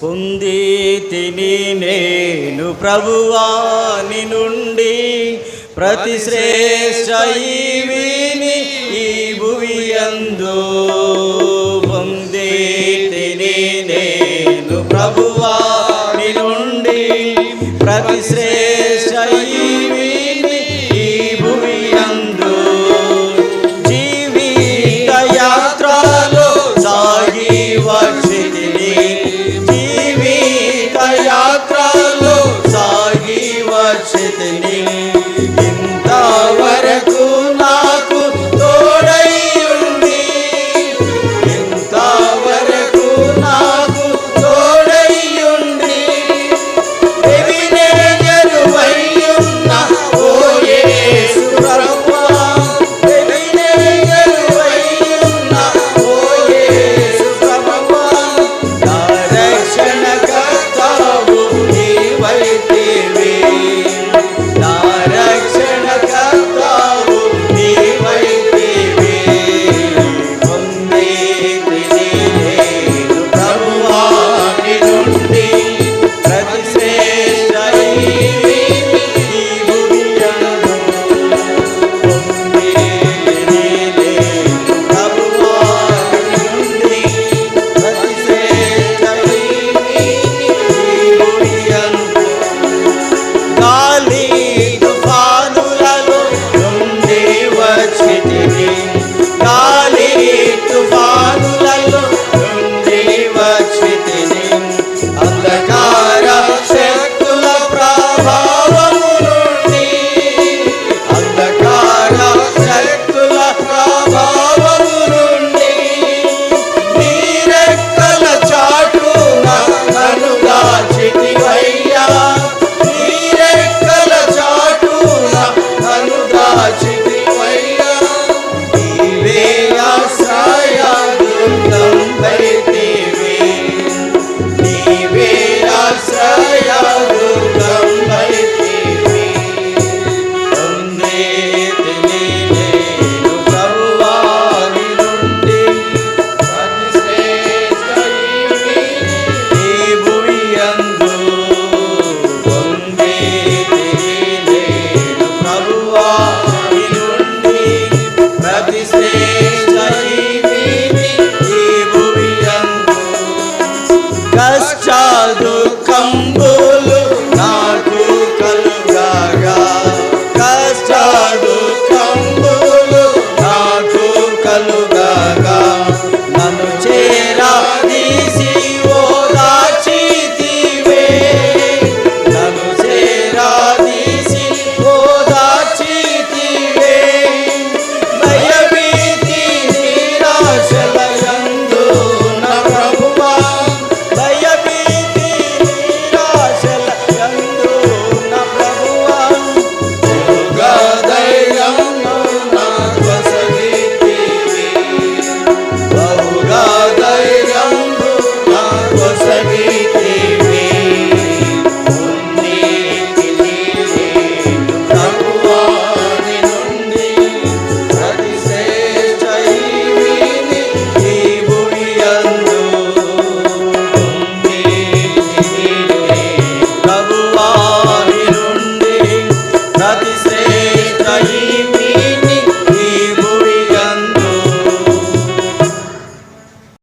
పొందితిని నేను ప్రభువాని నుండి ప్రతి శ్రేష్ఠీవిని ఈ భువి అందు పొందితిని నేను ప్రభువాని నుండి ప్రతి శ్రేష్ఠీ